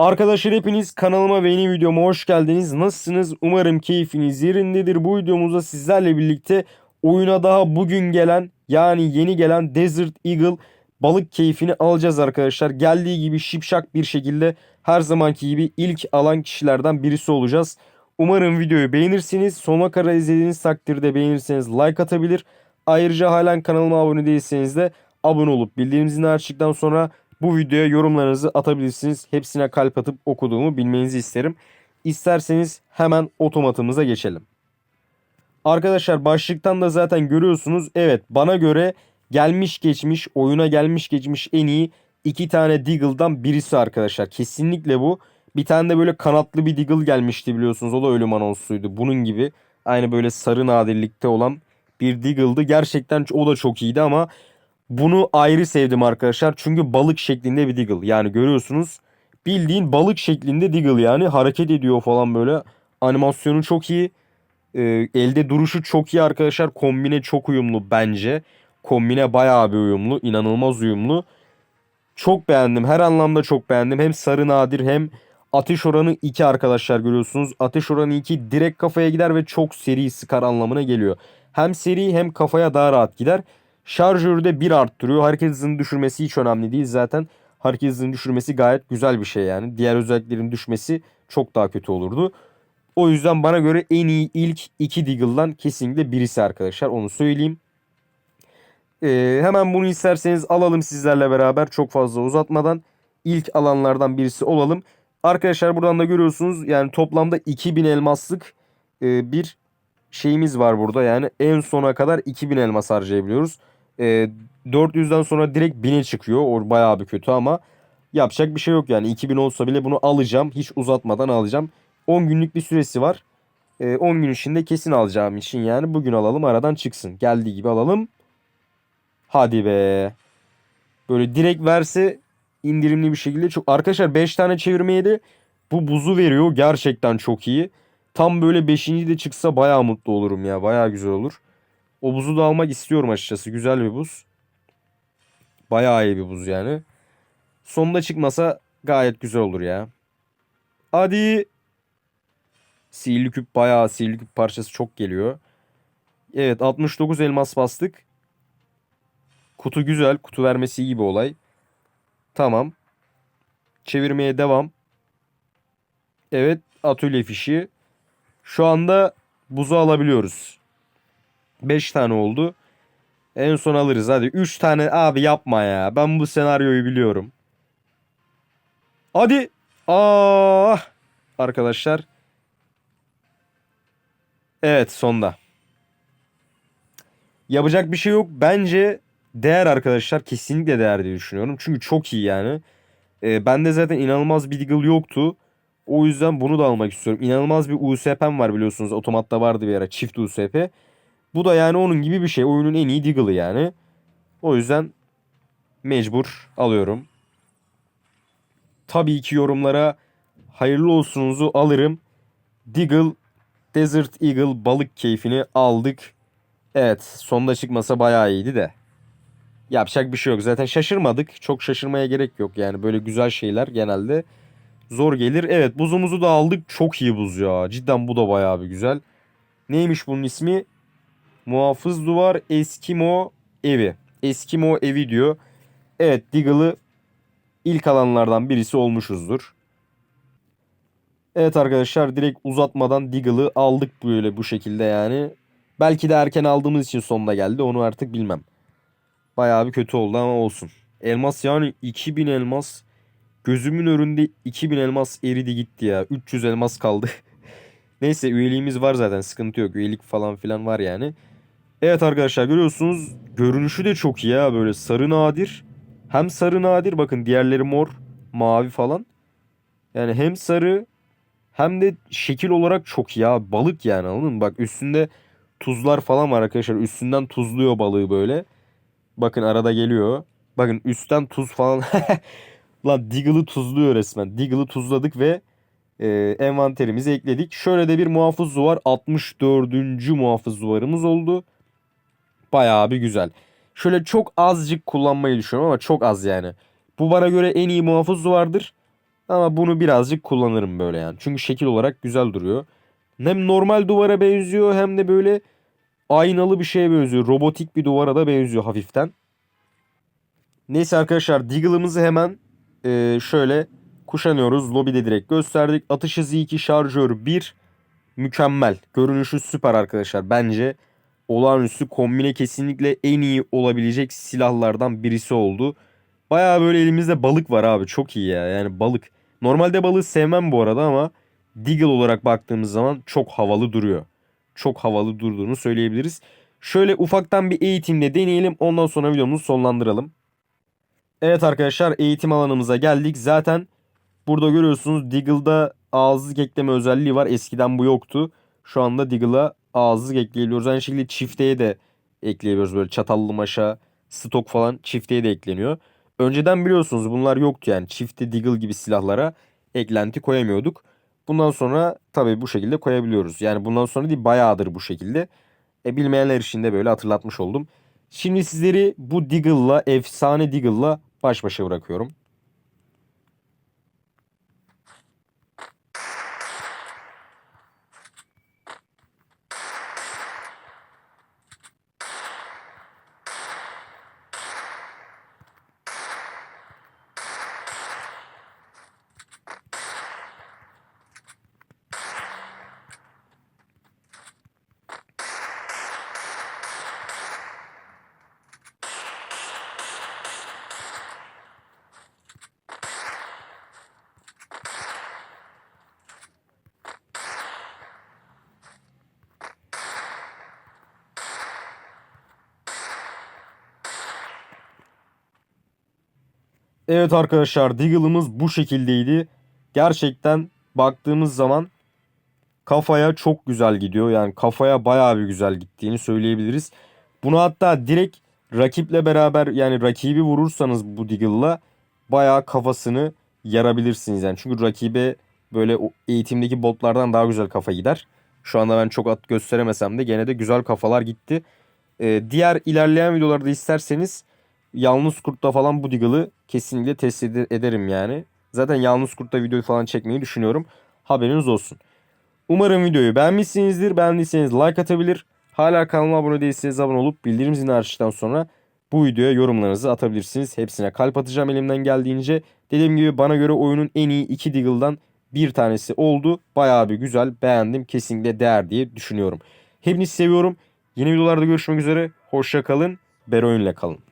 Arkadaşlar hepiniz kanalıma ve yeni videoma hoş geldiniz. Nasılsınız? Umarım keyfiniz yerindedir. Bu videomuzda sizlerle birlikte oyuna daha bugün gelen yani yeni gelen Desert Eagle balık keyfini alacağız arkadaşlar. Geldiği gibi şipşak bir şekilde her zamanki gibi ilk alan kişilerden birisi olacağız. Umarım videoyu beğenirsiniz. Sonuna kadar izlediğiniz takdirde beğenirseniz like atabilir. Ayrıca halen kanalıma abone değilseniz de abone olup bildirim zilini açtıktan sonra bu videoya yorumlarınızı atabilirsiniz. Hepsine kalp atıp okuduğumu bilmenizi isterim. İsterseniz hemen otomatımıza geçelim. Arkadaşlar başlıktan da zaten görüyorsunuz. Evet bana göre gelmiş geçmiş oyuna gelmiş geçmiş en iyi iki tane Deagle'dan birisi arkadaşlar. Kesinlikle bu. Bir tane de böyle kanatlı bir Deagle gelmişti biliyorsunuz. O da ölüm anonsuydu. Bunun gibi aynı böyle sarı nadirlikte olan bir Deagle'dı. Gerçekten o da çok iyiydi ama bunu ayrı sevdim arkadaşlar. Çünkü balık şeklinde bir Deagle. Yani görüyorsunuz bildiğin balık şeklinde Deagle yani hareket ediyor falan böyle. Animasyonu çok iyi. Ee, elde duruşu çok iyi arkadaşlar. Kombine çok uyumlu bence. Kombine bayağı bir uyumlu. inanılmaz uyumlu. Çok beğendim. Her anlamda çok beğendim. Hem sarı nadir hem ateş oranı 2 arkadaşlar görüyorsunuz. Ateş oranı 2 direkt kafaya gider ve çok seri sıkar anlamına geliyor. Hem seri hem kafaya daha rahat gider. Şarjörü de 1 arttırıyor. Hareket hızını düşürmesi hiç önemli değil zaten. Hareket hızını düşürmesi gayet güzel bir şey yani. Diğer özelliklerin düşmesi çok daha kötü olurdu. O yüzden bana göre en iyi ilk iki Deagle'dan kesinlikle birisi arkadaşlar. Onu söyleyeyim. Ee, hemen bunu isterseniz alalım sizlerle beraber çok fazla uzatmadan. ilk alanlardan birisi olalım. Arkadaşlar buradan da görüyorsunuz yani toplamda 2000 elmaslık e, bir şeyimiz var burada. Yani en sona kadar 2000 elmas harcayabiliyoruz. E, 400'den sonra direkt 1000'e çıkıyor. O bayağı bir kötü ama yapacak bir şey yok yani. 2000 olsa bile bunu alacağım. Hiç uzatmadan alacağım. 10 günlük bir süresi var. E, 10 gün içinde kesin alacağım için yani bugün alalım aradan çıksın. Geldiği gibi alalım. Hadi be. Böyle direkt verse indirimli bir şekilde çok. Arkadaşlar 5 tane çevirmeye de bu buzu veriyor. Gerçekten çok iyi. Tam böyle 5. de çıksa bayağı mutlu olurum ya. Bayağı güzel olur. O buzu da almak istiyorum açıkçası. Güzel bir buz. Bayağı iyi bir buz yani. Sonunda çıkmasa gayet güzel olur ya. Hadi. Sihirli küp bayağı sihirli küp parçası çok geliyor. Evet 69 elmas bastık. Kutu güzel. Kutu vermesi iyi bir olay. Tamam. Çevirmeye devam. Evet atölye fişi. Şu anda buzu alabiliyoruz. 5 tane oldu. En son alırız hadi. 3 tane abi yapma ya. Ben bu senaryoyu biliyorum. Hadi. Ah. Arkadaşlar. Evet sonda. Yapacak bir şey yok. Bence değer arkadaşlar. Kesinlikle değer diye düşünüyorum. Çünkü çok iyi yani. Ee, bende zaten inanılmaz bir Deagle yoktu. O yüzden bunu da almak istiyorum. İnanılmaz bir USP'm var biliyorsunuz. Otomatta vardı bir ara çift USP. Bu da yani onun gibi bir şey. Oyunun en iyi Deagle'ı yani. O yüzden mecbur alıyorum. Tabii ki yorumlara hayırlı olsunuzu alırım. Deagle, Desert Eagle balık keyfini aldık. Evet sonda çıkmasa bayağı iyiydi de. Yapacak bir şey yok. Zaten şaşırmadık. Çok şaşırmaya gerek yok. Yani böyle güzel şeyler genelde zor gelir. Evet buzumuzu da aldık. Çok iyi buz ya. Cidden bu da bayağı bir güzel. Neymiş bunun ismi? Muhafız duvar Eskimo evi. Eskimo evi diyor. Evet Deagle'ı ilk alanlardan birisi olmuşuzdur. Evet arkadaşlar direkt uzatmadan Deagle'ı aldık böyle bu şekilde yani. Belki de erken aldığımız için sonunda geldi onu artık bilmem. Bayağı bir kötü oldu ama olsun. Elmas yani 2000 elmas. Gözümün önünde 2000 elmas eridi gitti ya. 300 elmas kaldı. Neyse üyeliğimiz var zaten sıkıntı yok. Üyelik falan filan var yani. Evet arkadaşlar görüyorsunuz görünüşü de çok iyi ya böyle sarı nadir. Hem sarı nadir bakın diğerleri mor, mavi falan. Yani hem sarı hem de şekil olarak çok iyi ya. Balık yani anladın mı? Bak üstünde tuzlar falan var arkadaşlar. Üstünden tuzluyor balığı böyle. Bakın arada geliyor. Bakın üstten tuz falan. Lan Deagle'ı tuzluyor resmen. Deagle'ı tuzladık ve e, envanterimize ekledik. Şöyle de bir muhafız duvar. 64. muhafız duvarımız oldu. Bayağı bir güzel. Şöyle çok azıcık kullanmayı düşünüyorum ama çok az yani. Bu bana göre en iyi muhafız duvardır. Ama bunu birazcık kullanırım böyle yani. Çünkü şekil olarak güzel duruyor. Hem normal duvara benziyor hem de böyle aynalı bir şeye benziyor. Robotik bir duvara da benziyor hafiften. Neyse arkadaşlar Deagle'ımızı hemen e, şöyle kuşanıyoruz. Lobide direkt gösterdik. Atış hızı 2, şarjör 1. Mükemmel. Görünüşü süper arkadaşlar. Bence olağanüstü kombine kesinlikle en iyi olabilecek silahlardan birisi oldu. Baya böyle elimizde balık var abi. Çok iyi ya. Yani balık. Normalde balığı sevmem bu arada ama Deagle olarak baktığımız zaman çok havalı duruyor. Çok havalı durduğunu söyleyebiliriz. Şöyle ufaktan bir eğitimle deneyelim. Ondan sonra videomuzu sonlandıralım. Evet arkadaşlar eğitim alanımıza geldik. Zaten burada görüyorsunuz Deagle'da ağızlık ekleme özelliği var. Eskiden bu yoktu. Şu anda Deagle'a ağızlık ekleyebiliyoruz. Aynı şekilde çifteye de ekleyebiliyoruz. Böyle çatallı maşa, stok falan çifteye de ekleniyor. Önceden biliyorsunuz bunlar yoktu yani. Çifte Deagle gibi silahlara eklenti koyamıyorduk. Bundan sonra tabii bu şekilde koyabiliyoruz. Yani bundan sonra değil bayağıdır bu şekilde. E, bilmeyenler için de böyle hatırlatmış oldum. Şimdi sizleri bu Deagle'la, efsane Deagle'la baş başa bırakıyorum. Evet arkadaşlar Deagle'ımız bu şekildeydi. Gerçekten baktığımız zaman kafaya çok güzel gidiyor. Yani kafaya bayağı bir güzel gittiğini söyleyebiliriz. Bunu hatta direkt rakiple beraber yani rakibi vurursanız bu Deagle'la bayağı kafasını yarabilirsiniz. Yani çünkü rakibe böyle eğitimdeki botlardan daha güzel kafa gider. Şu anda ben çok at gösteremesem de gene de güzel kafalar gitti. Ee, diğer ilerleyen videolarda isterseniz Yalnız Kurt'ta falan bu Deagle'ı kesinlikle test ed- ederim yani. Zaten Yalnız Kurt'ta video falan çekmeyi düşünüyorum. Haberiniz olsun. Umarım videoyu beğenmişsinizdir. Beğendiyseniz like atabilir. Hala kanalıma abone değilseniz abone olup bildirim zilini açtıktan sonra bu videoya yorumlarınızı atabilirsiniz. Hepsine kalp atacağım elimden geldiğince. Dediğim gibi bana göre oyunun en iyi iki Deagle'dan bir tanesi oldu. Bayağı bir güzel beğendim. Kesinlikle değer diye düşünüyorum. Hepinizi seviyorum. Yeni videolarda görüşmek üzere. Hoşça kalın. Beroyun'la kalın.